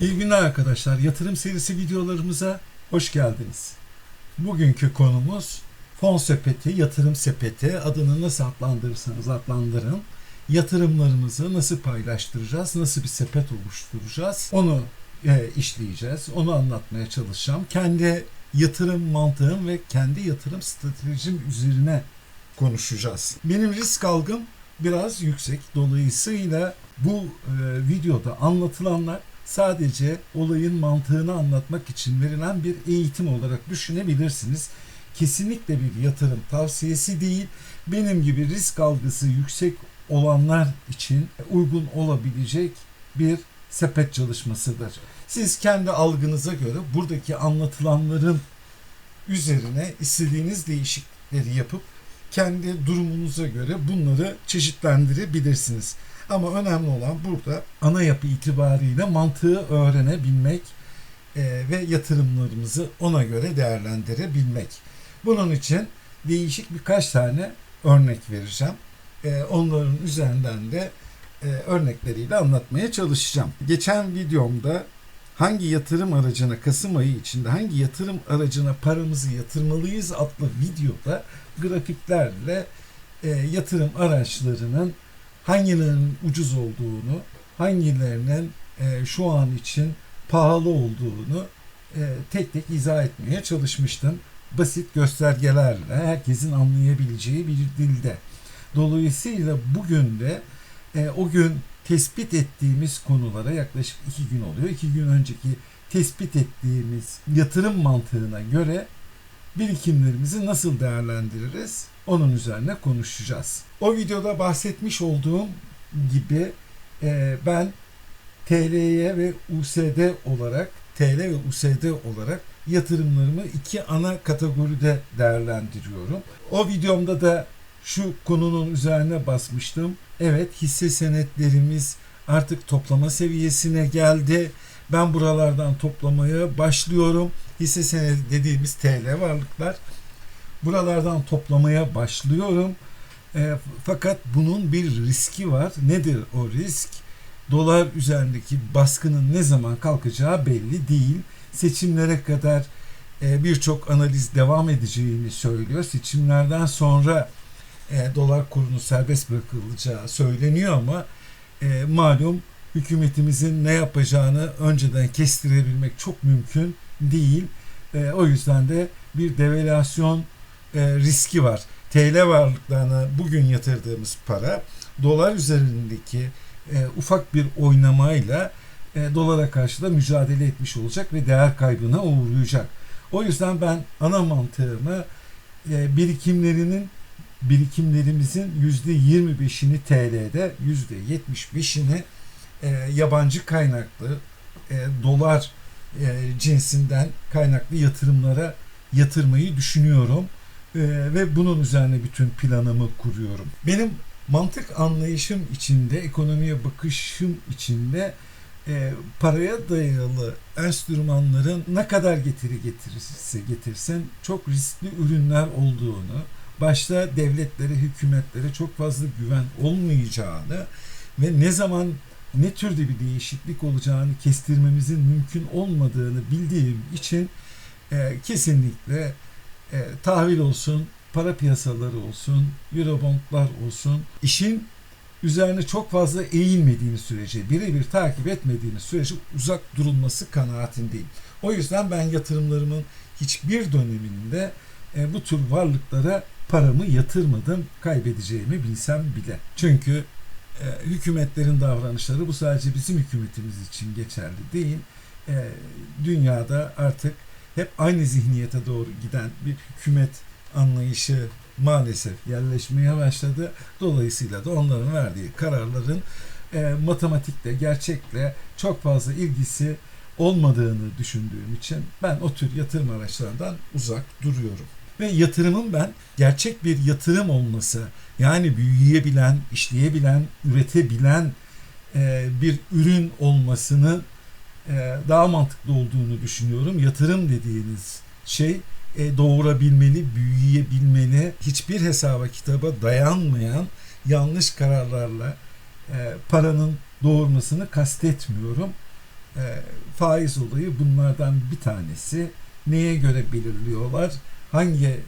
İyi günler arkadaşlar. Yatırım serisi videolarımıza hoş geldiniz. Bugünkü konumuz fon sepeti, yatırım sepeti adını nasıl adlandırırsanız adlandırın. Yatırımlarımızı nasıl paylaştıracağız, nasıl bir sepet oluşturacağız onu e, işleyeceğiz. Onu anlatmaya çalışacağım. Kendi yatırım mantığım ve kendi yatırım stratejim üzerine konuşacağız. Benim risk algım biraz yüksek. Dolayısıyla bu e, videoda anlatılanlar sadece olayın mantığını anlatmak için verilen bir eğitim olarak düşünebilirsiniz. Kesinlikle bir yatırım tavsiyesi değil. Benim gibi risk algısı yüksek olanlar için uygun olabilecek bir sepet çalışmasıdır. Siz kendi algınıza göre buradaki anlatılanların üzerine istediğiniz değişiklikleri yapıp kendi durumunuza göre bunları çeşitlendirebilirsiniz. Ama önemli olan burada ana yapı itibariyle mantığı öğrenebilmek e, ve yatırımlarımızı ona göre değerlendirebilmek. Bunun için değişik birkaç tane örnek vereceğim. E, onların üzerinden de e, örnekleriyle anlatmaya çalışacağım. Geçen videomda hangi yatırım aracına Kasım ayı içinde hangi yatırım aracına paramızı yatırmalıyız adlı videoda grafiklerle e, yatırım araçlarının hangilerinin ucuz olduğunu, hangilerinin e, şu an için pahalı olduğunu e, tek tek izah etmeye çalışmıştım. Basit göstergelerle herkesin anlayabileceği bir dilde. Dolayısıyla bugün de e, o gün tespit ettiğimiz konulara yaklaşık iki gün oluyor. İki gün önceki tespit ettiğimiz yatırım mantığına göre birikimlerimizi nasıl değerlendiririz? Onun üzerine konuşacağız. O videoda bahsetmiş olduğum gibi e, ben TL'ye ve USD olarak TL ve USD olarak yatırımlarımı iki ana kategoride değerlendiriyorum. O videomda da şu konunun üzerine basmıştım. Evet hisse senetlerimiz artık toplama seviyesine geldi. Ben buralardan toplamaya başlıyorum. Hisse senedi dediğimiz TL varlıklar. Buralardan toplamaya başlıyorum. E, fakat bunun bir riski var. Nedir o risk? Dolar üzerindeki baskının ne zaman kalkacağı belli değil. Seçimlere kadar e, birçok analiz devam edeceğini söylüyor. Seçimlerden sonra e, dolar kurunu serbest bırakılacağı söyleniyor ama e, malum hükümetimizin ne yapacağını önceden kestirebilmek çok mümkün değil. E, o yüzden de bir devalüasyon e, riski var. TL varlıklarına bugün yatırdığımız para dolar üzerindeki e, ufak bir oynamayla e, dolara karşı da mücadele etmiş olacak ve değer kaybına uğrayacak. O yüzden ben ana mantığımı e, birikimlerinin birikimlerimizin yüzde 25'ini TL'de, yüzde 75'ini e, yabancı kaynaklı dolar cinsinden kaynaklı yatırımlara yatırmayı düşünüyorum e, ve bunun üzerine bütün planımı kuruyorum. Benim mantık anlayışım içinde, ekonomiye bakışım içinde e, paraya dayalı enstrümanların ne kadar getiri getirirse getirsin çok riskli ürünler olduğunu, başta devletlere, hükümetlere çok fazla güven olmayacağını ve ne zaman ne türde bir değişiklik olacağını kestirmemizin mümkün olmadığını bildiğim için e, kesinlikle e, tahvil olsun, para piyasaları olsun, eurobondlar olsun işin üzerine çok fazla eğilmediğiniz sürece, birebir takip etmediğiniz sürece uzak durulması kanaatindeyim. O yüzden ben yatırımlarımın hiçbir döneminde e, bu tür varlıklara paramı yatırmadım, kaybedeceğimi bilsem bile. Çünkü e, hükümetlerin davranışları bu sadece bizim hükümetimiz için geçerli değil. E, dünyada artık hep aynı zihniyete doğru giden bir hükümet anlayışı maalesef yerleşmeye başladı. Dolayısıyla da onların verdiği kararların e, matematikle, gerçekle çok fazla ilgisi olmadığını düşündüğüm için ben o tür yatırım araçlarından uzak duruyorum. Ve yatırımın ben gerçek bir yatırım olması, yani büyüyebilen, işleyebilen, üretebilen e, bir ürün olmasını e, daha mantıklı olduğunu düşünüyorum. Yatırım dediğiniz şey e, doğurabilmeli, büyüyebilmeli, hiçbir hesaba kitaba dayanmayan yanlış kararlarla e, paranın doğurmasını kastetmiyorum. E, faiz olayı bunlardan bir tanesi. Neye göre belirliyorlar? Hangi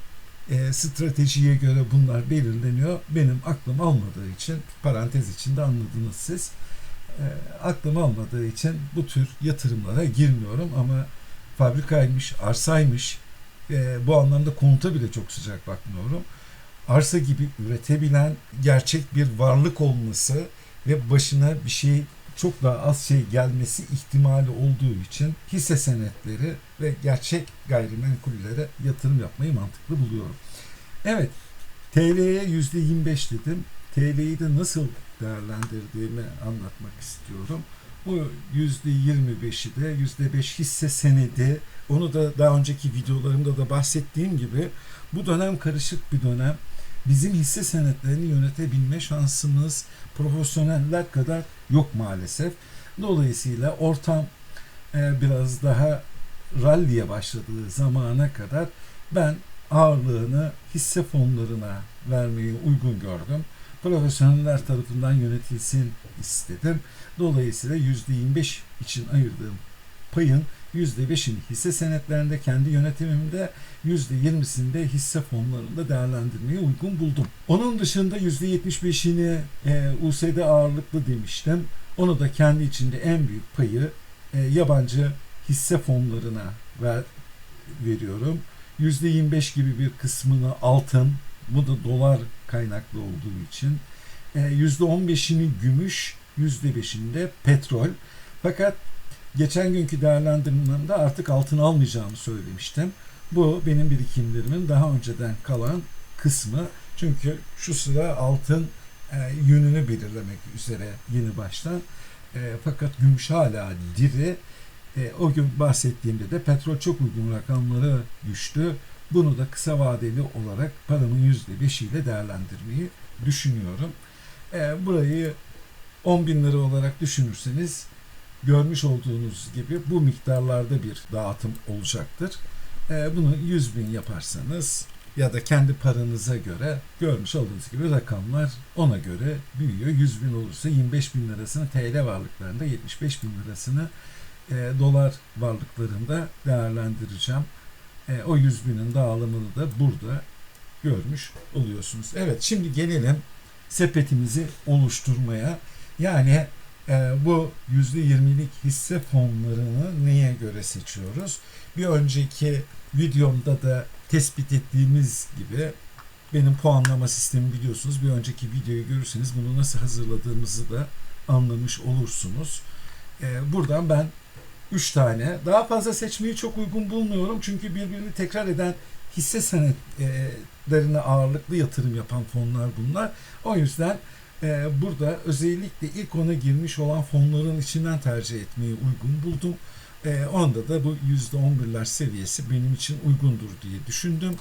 e, stratejiye göre bunlar belirleniyor? Benim aklım almadığı için parantez içinde anladınız siz. E, aklım almadığı için bu tür yatırımlara girmiyorum ama fabrikaymış, arsaymış e, bu anlamda konuta bile çok sıcak bakmıyorum. Arsa gibi üretebilen gerçek bir varlık olması ve başına bir şey çok daha az şey gelmesi ihtimali olduğu için hisse senetleri ve gerçek gayrimenkullere yatırım yapmayı mantıklı buluyorum. Evet, TL'ye %25 dedim. TL'yi de nasıl değerlendirdiğimi anlatmak istiyorum. Bu %25'i de %5 hisse senedi. Onu da daha önceki videolarımda da bahsettiğim gibi bu dönem karışık bir dönem. Bizim hisse senetlerini yönetebilme şansımız profesyoneller kadar yok maalesef. Dolayısıyla ortam e, biraz daha ralliye başladığı zamana kadar ben ağırlığını hisse fonlarına vermeyi uygun gördüm. Profesyoneller tarafından yönetilsin istedim. Dolayısıyla %25 için ayırdığım payın %5'ini hisse senetlerinde kendi yönetimimde %20'sinde hisse fonlarında değerlendirmeyi uygun buldum. Onun dışında %75'ini e, USD ağırlıklı demiştim. Onu da kendi içinde en büyük payı e, yabancı hisse fonlarına ver, veriyorum. %25 gibi bir kısmını altın, bu da dolar kaynaklı olduğu için. E, %15'ini gümüş, %5'inde petrol. Fakat geçen günkü değerlendirmemde artık altın almayacağımı söylemiştim. Bu benim birikimlerimin daha önceden kalan kısmı. Çünkü şu sıra altın e, yönünü belirlemek üzere yeni baştan. E, fakat gümüş hala diri. O gün bahsettiğimde de petrol çok uygun rakamlara düştü. Bunu da kısa vadeli olarak paramın %5 ile değerlendirmeyi düşünüyorum. E, burayı 10 bin lira olarak düşünürseniz görmüş olduğunuz gibi bu miktarlarda bir dağıtım olacaktır. Bunu 100 bin yaparsanız ya da kendi paranıza göre görmüş olduğunuz gibi rakamlar ona göre büyüyor. 100 bin olursa 25 bin lirasını TL varlıklarında 75 bin lirasını dolar varlıklarında değerlendireceğim. E, o 100 binin dağılımını da burada görmüş oluyorsunuz. Evet şimdi gelelim sepetimizi oluşturmaya. Yani e, bu %20'lik hisse fonlarını neye göre seçiyoruz? Bir önceki videomda da tespit ettiğimiz gibi benim puanlama sistemi biliyorsunuz. Bir önceki videoyu görürseniz bunu nasıl hazırladığımızı da anlamış olursunuz. E, buradan ben 3 tane daha fazla seçmeyi çok uygun bulmuyorum. Çünkü birbirini tekrar eden hisse senetlerine ağırlıklı yatırım yapan fonlar bunlar. O yüzden e, burada özellikle ilk ona girmiş olan fonların içinden tercih etmeyi uygun buldum. E, onda da bu %11'ler seviyesi benim için uygundur diye düşündüm.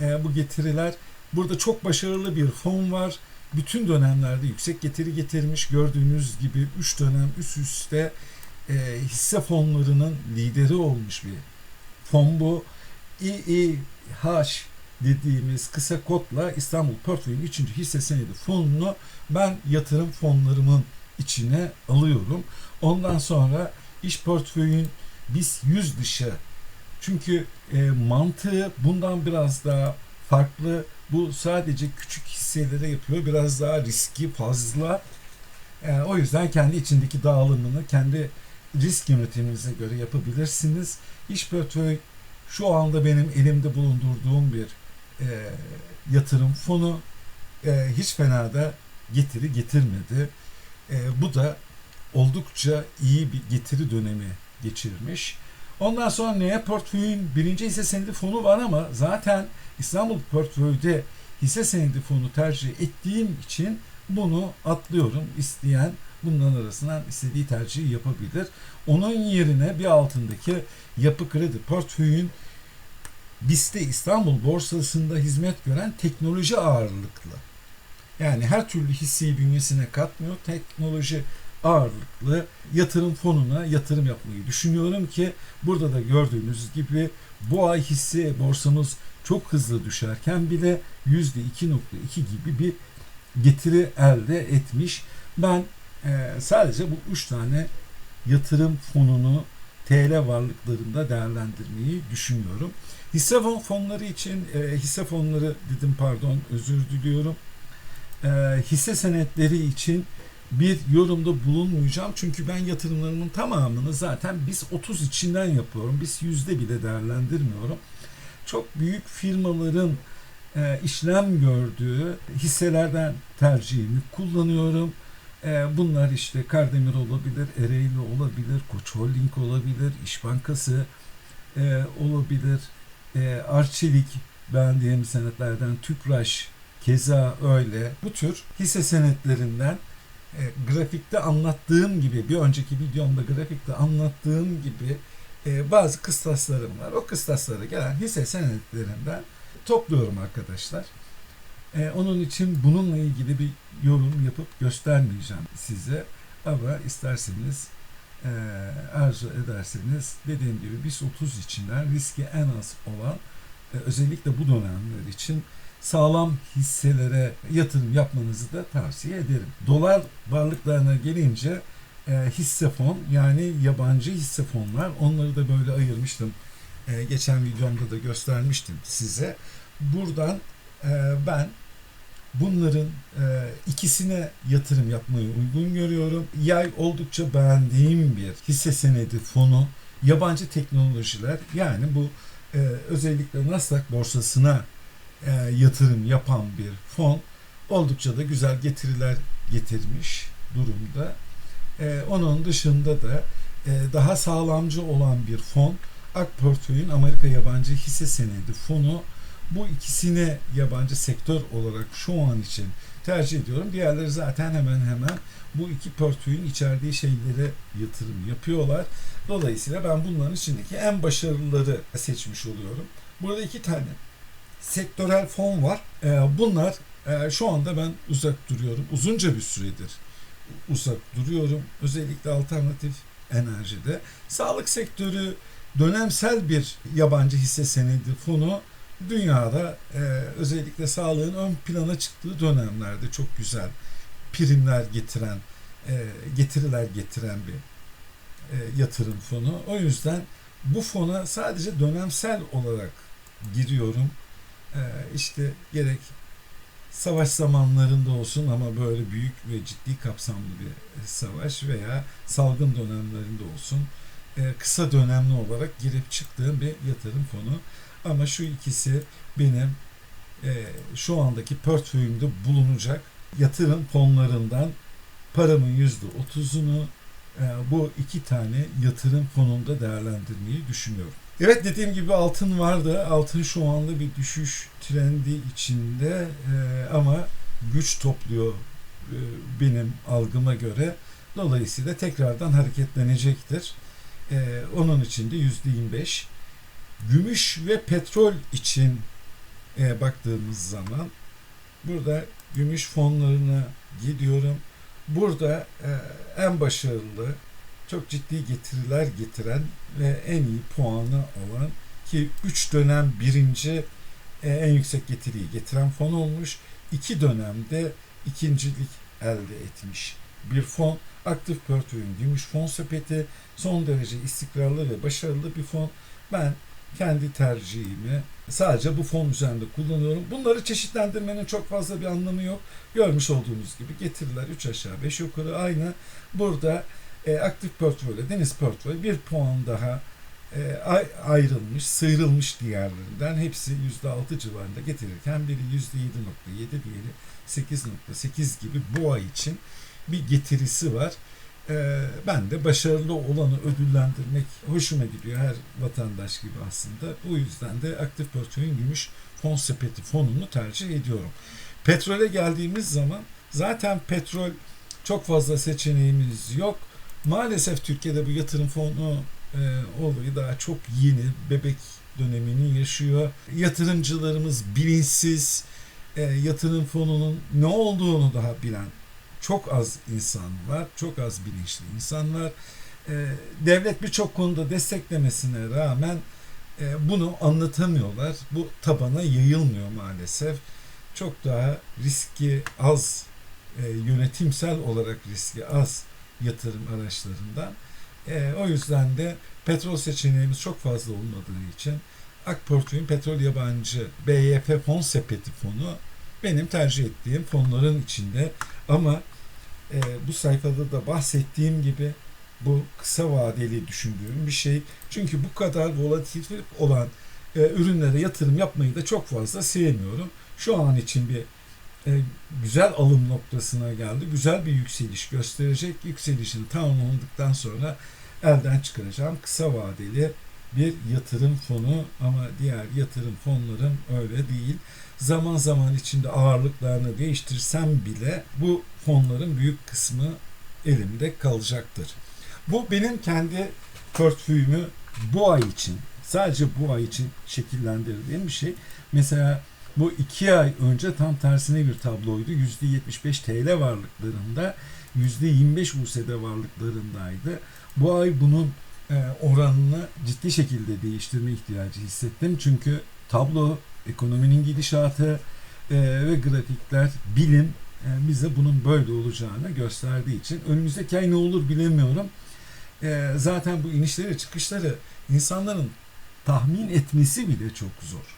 E, bu getiriler burada çok başarılı bir fon var. Bütün dönemlerde yüksek getiri getirmiş. Gördüğünüz gibi 3 dönem üst üste e, hisse fonlarının lideri olmuş bir fon bu. İİH dediğimiz kısa kodla İstanbul Portföy'ün 3. hisse senedi fonunu ben yatırım fonlarımın içine alıyorum. Ondan sonra iş portföyün biz yüz dışı çünkü e, mantığı bundan biraz daha farklı. Bu sadece küçük hisselere yapıyor. Biraz daha riski fazla. E, o yüzden kendi içindeki dağılımını kendi risk yönetiminize göre yapabilirsiniz. İş portföy şu anda benim elimde bulundurduğum bir e, yatırım fonu e, hiç fena da getiri getirmedi. E, bu da oldukça iyi bir getiri dönemi geçirmiş. Ondan sonra neye portföyün birinci hisse senedi fonu var ama zaten İstanbul portföyde hisse senedi fonu tercih ettiğim için bunu atlıyorum. İsteyen bunların arasından istediği tercihi yapabilir. Onun yerine bir altındaki yapı kredi portföyün BIST'te İstanbul borsasında hizmet gören teknoloji ağırlıklı. Yani her türlü hisseyi bünyesine katmıyor. Teknoloji ağırlıklı yatırım fonuna yatırım yapmayı düşünüyorum ki burada da gördüğünüz gibi bu ay hisse borsamız çok hızlı düşerken bile %2.2 gibi bir getiri elde etmiş. Ben e, sadece bu üç tane yatırım fonunu TL varlıklarında değerlendirmeyi düşünüyorum. Hisse fon fonları için e, hisse fonları dedim pardon özür diliyorum. E, hisse senetleri için bir yorumda bulunmayacağım. Çünkü ben yatırımlarımın tamamını zaten biz 30 içinden yapıyorum. Biz yüzde bile değerlendirmiyorum. Çok büyük firmaların e, işlem gördüğü hisselerden tercihimi kullanıyorum. E, bunlar işte Kardemir olabilir, Ereğli olabilir, Koç Holding olabilir, İş Bankası e, olabilir, e, Arçelik beğendiğim senetlerden Tüpraş keza öyle. Bu tür hisse senetlerinden e, grafikte anlattığım gibi bir önceki videomda grafikte anlattığım gibi e, bazı kıstaslarım var. O kıstaslara gelen hisse senetlerinden topluyorum arkadaşlar. E, onun için bununla ilgili bir yorum yapıp göstermeyeceğim size. Ama isterseniz e, arzu ederseniz dediğim gibi biz 30 içinden riski en az olan e, özellikle bu dönemler için sağlam hisselere yatırım yapmanızı da tavsiye ederim. Dolar varlıklarına gelince e, hisse fon yani yabancı hisse fonlar onları da böyle ayırmıştım. E, geçen videomda da göstermiştim size. Buradan e, ben bunların e, ikisine yatırım yapmayı uygun görüyorum. Yay oldukça beğendiğim bir hisse senedi fonu yabancı teknolojiler yani bu e, özellikle Nasdaq borsasına e, yatırım yapan bir fon oldukça da güzel getiriler getirmiş durumda. E, onun dışında da e, daha sağlamcı olan bir fon Ak Portföy'ün Amerika Yabancı Hisse Senedi fonu bu ikisini yabancı sektör olarak şu an için tercih ediyorum. Diğerleri zaten hemen hemen bu iki portföyün içerdiği şeylere yatırım yapıyorlar. Dolayısıyla ben bunların içindeki en başarılıları seçmiş oluyorum. Burada iki tane sektörel fon var. Ee, bunlar e, şu anda ben uzak duruyorum. Uzunca bir süredir uzak duruyorum. Özellikle alternatif enerjide. Sağlık sektörü dönemsel bir yabancı hisse senedi fonu dünyada e, özellikle sağlığın ön plana çıktığı dönemlerde çok güzel primler getiren, e, getiriler getiren bir e, yatırım fonu. O yüzden bu fona sadece dönemsel olarak giriyorum. E, işte gerek savaş zamanlarında olsun ama böyle büyük ve ciddi kapsamlı bir savaş veya salgın dönemlerinde olsun e, kısa dönemli olarak girip çıktığım bir yatırım fonu. Ama şu ikisi benim e, şu andaki portföyümde bulunacak yatırım fonlarından paramın yüzde otuzunu e, bu iki tane yatırım fonunda değerlendirmeyi düşünüyorum. Evet dediğim gibi altın vardı. Altın şu anda bir düşüş trendi içinde e, ama güç topluyor e, benim algıma göre. Dolayısıyla tekrardan hareketlenecektir. E, onun için de yüzde 25 Gümüş ve petrol için e, baktığımız zaman burada gümüş fonlarına gidiyorum. Burada e, en başarılı, çok ciddi getiriler getiren ve en iyi puanı olan ki 3 dönem birinci e, en yüksek getiriyi getiren fon olmuş. 2 dönemde ikincilik elde etmiş bir fon. Aktif portföyün gümüş fon sepeti son derece istikrarlı ve başarılı bir fon. Ben kendi tercihimi sadece bu fon üzerinde kullanıyorum. Bunları çeşitlendirmenin çok fazla bir anlamı yok. Görmüş olduğunuz gibi getiriler 3 aşağı 5 yukarı aynı. Burada e, aktif portföyle deniz portföy bir puan daha e, ayrılmış, sıyrılmış diğerlerinden. Hepsi %6 civarında getirirken biri %7.7, diğeri 8.8 gibi bu ay için bir getirisi var e, ben de başarılı olanı ödüllendirmek hoşuma gidiyor her vatandaş gibi aslında. Bu yüzden de aktif portföyün gümüş fon sepeti fonunu tercih ediyorum. Petrole geldiğimiz zaman zaten petrol çok fazla seçeneğimiz yok. Maalesef Türkiye'de bu yatırım fonu e, olayı daha çok yeni, bebek dönemini yaşıyor. Yatırımcılarımız bilinçsiz, e, yatırım fonunun ne olduğunu daha bilen çok az insan var, çok az bilinçli insan var. E, devlet birçok konuda desteklemesine rağmen e, bunu anlatamıyorlar. Bu tabana yayılmıyor maalesef. Çok daha riski az, e, yönetimsel olarak riski az yatırım araçlarından E, o yüzden de petrol seçeneğimiz çok fazla olmadığı için AK petrol yabancı BYF fon sepeti fonu benim tercih ettiğim fonların içinde ama e, bu sayfada da bahsettiğim gibi bu kısa vadeli düşündüğüm bir şey. Çünkü bu kadar volatil olan e, ürünlere yatırım yapmayı da çok fazla sevmiyorum. Şu an için bir e, güzel alım noktasına geldi. Güzel bir yükseliş gösterecek. Yükselişini tamamladıktan sonra elden çıkaracağım. Kısa vadeli bir yatırım fonu ama diğer yatırım fonlarım öyle değil. Zaman zaman içinde ağırlıklarını değiştirsem bile bu fonların büyük kısmı elimde kalacaktır. Bu benim kendi portföyümü bu ay için sadece bu ay için şekillendirdiğim bir şey. Mesela bu iki ay önce tam tersine bir tabloydu. %75 TL varlıklarında, %25 USD varlıklarındaydı. Bu ay bunun oranını ciddi şekilde değiştirme ihtiyacı hissettim. Çünkü tablo, ekonominin gidişatı e, ve grafikler, bilim e, bize bunun böyle olacağını gösterdiği için önümüzdeki ay ne olur bilemiyorum. Zaten bu inişleri çıkışları insanların tahmin etmesi bile çok zor.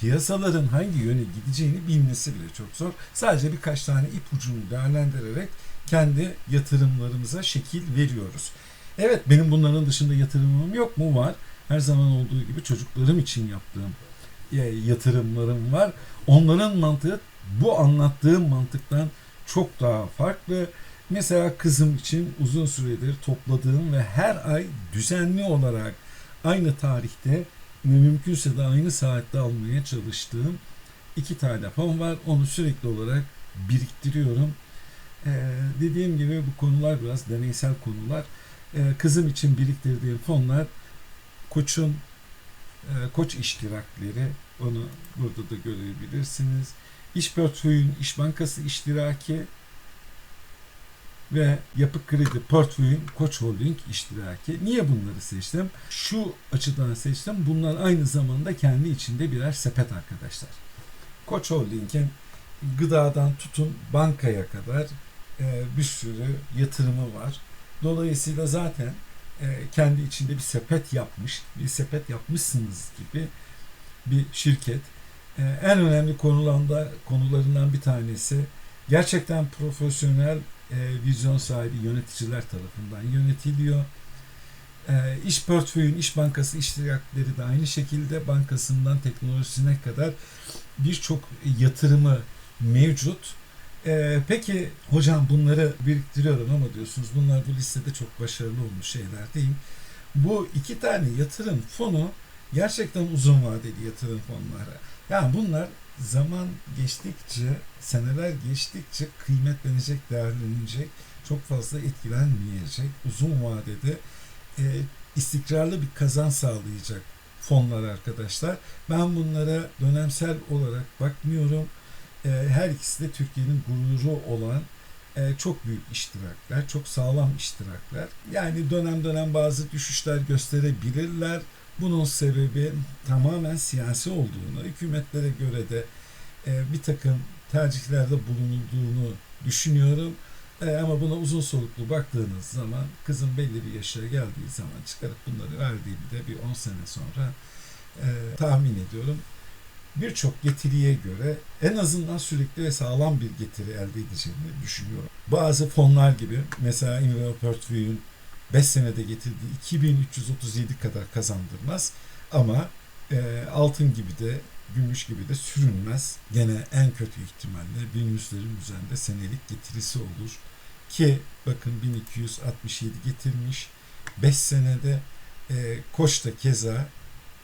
Piyasaların hangi yöne gideceğini bilmesi bile çok zor. Sadece birkaç tane ipucunu değerlendirerek kendi yatırımlarımıza şekil veriyoruz. Evet benim bunların dışında yatırımım yok mu? Var. Her zaman olduğu gibi çocuklarım için yaptığım e, yatırımlarım var. Onların mantığı bu anlattığım mantıktan çok daha farklı. Mesela kızım için uzun süredir topladığım ve her ay düzenli olarak aynı tarihte mümkünse de aynı saatte almaya çalıştığım iki tane fon var. Onu sürekli olarak biriktiriyorum. Ee, dediğim gibi bu konular biraz deneysel konular. Ee, kızım için biriktirdiğim fonlar Koç'un e, Koç iştirakleri onu burada da görebilirsiniz. İş portföyün İş Bankası iştiraki ve Yapı Kredi Portföy'ün Koç Holding iştiraki. Niye bunları seçtim? Şu açıdan seçtim. Bunlar aynı zamanda kendi içinde birer sepet arkadaşlar. Koç Holding'in gıdadan tutun bankaya kadar e, bir sürü yatırımı var. Dolayısıyla zaten e, kendi içinde bir sepet yapmış, bir sepet yapmışsınız gibi bir şirket. E, en önemli konularında konularından bir tanesi gerçekten profesyonel e, vizyon sahibi yöneticiler tarafından yönetiliyor. İş portföyün, iş bankası iştirakleri de aynı şekilde bankasından teknolojisine kadar birçok yatırımı mevcut. E, peki hocam bunları biriktiriyorum ama diyorsunuz bunlar bu listede çok başarılı olmuş şeyler değil. Bu iki tane yatırım fonu gerçekten uzun vadeli yatırım fonları. Yani bunlar zaman geçtikçe, seneler geçtikçe kıymetlenecek, değerlenecek, çok fazla etkilenmeyecek, uzun vadede e, istikrarlı bir kazan sağlayacak fonlar arkadaşlar. Ben bunlara dönemsel olarak bakmıyorum. E, her ikisi de Türkiye'nin gururu olan e, çok büyük iştirakler, çok sağlam iştirakler. Yani dönem dönem bazı düşüşler gösterebilirler bunun sebebi tamamen siyasi olduğunu, hükümetlere göre de e, bir takım tercihlerde bulunulduğunu düşünüyorum. Ama buna uzun soluklu baktığınız zaman kızın belli bir yaşa geldiği zaman çıkarıp bunları verdiğimde bir 10 sene sonra tahmin ediyorum birçok getiriye göre en azından sürekli ve sağlam bir getiri elde edeceğini düşünüyorum. Bazı fonlar gibi mesela Inveo Portföy'ün 5 senede getirdiği 2337 kadar kazandırmaz ama e, altın gibi de gümüş gibi de sürünmez. Gene en kötü ihtimalle 1100'lerin üzerinde senelik getirisi olur. Ki bakın 1267 getirmiş. 5 senede e, Koç da keza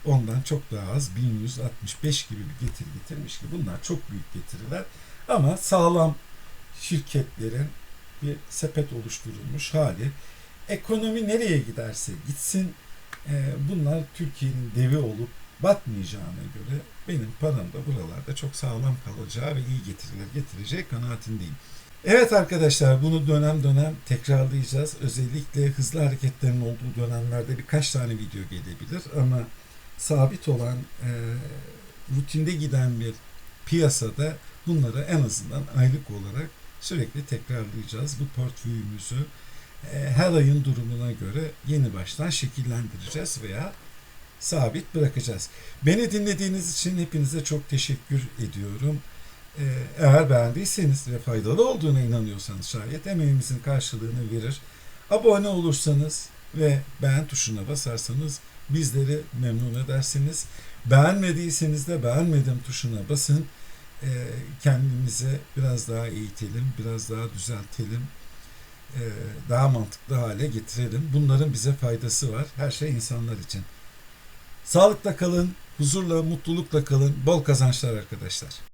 ondan çok daha az 1165 gibi bir getiri getirmiş ki bunlar çok büyük getiriler. Ama sağlam şirketlerin bir sepet oluşturulmuş hali ekonomi nereye giderse gitsin e, bunlar Türkiye'nin devi olup batmayacağına göre benim param da buralarda çok sağlam kalacağı ve iyi getiriler getireceği kanaatindeyim. Evet arkadaşlar bunu dönem dönem tekrarlayacağız. Özellikle hızlı hareketlerin olduğu dönemlerde birkaç tane video gelebilir ama sabit olan e, rutinde giden bir piyasada bunları en azından aylık olarak sürekli tekrarlayacağız. Bu portföyümüzü e, her ayın durumuna göre yeni baştan şekillendireceğiz veya sabit bırakacağız. Beni dinlediğiniz için hepinize çok teşekkür ediyorum. Ee, Eğer beğendiyseniz ve faydalı olduğuna inanıyorsanız şayet emeğimizin karşılığını verir. Abone olursanız ve beğen tuşuna basarsanız bizleri memnun edersiniz. Beğenmediyseniz de beğenmedim tuşuna basın. Ee, Kendimizi biraz daha eğitelim, biraz daha düzeltelim, ee, daha mantıklı hale getirelim. Bunların bize faydası var. Her şey insanlar için. Sağlıkla kalın, huzurla, mutlulukla kalın. Bol kazançlar arkadaşlar.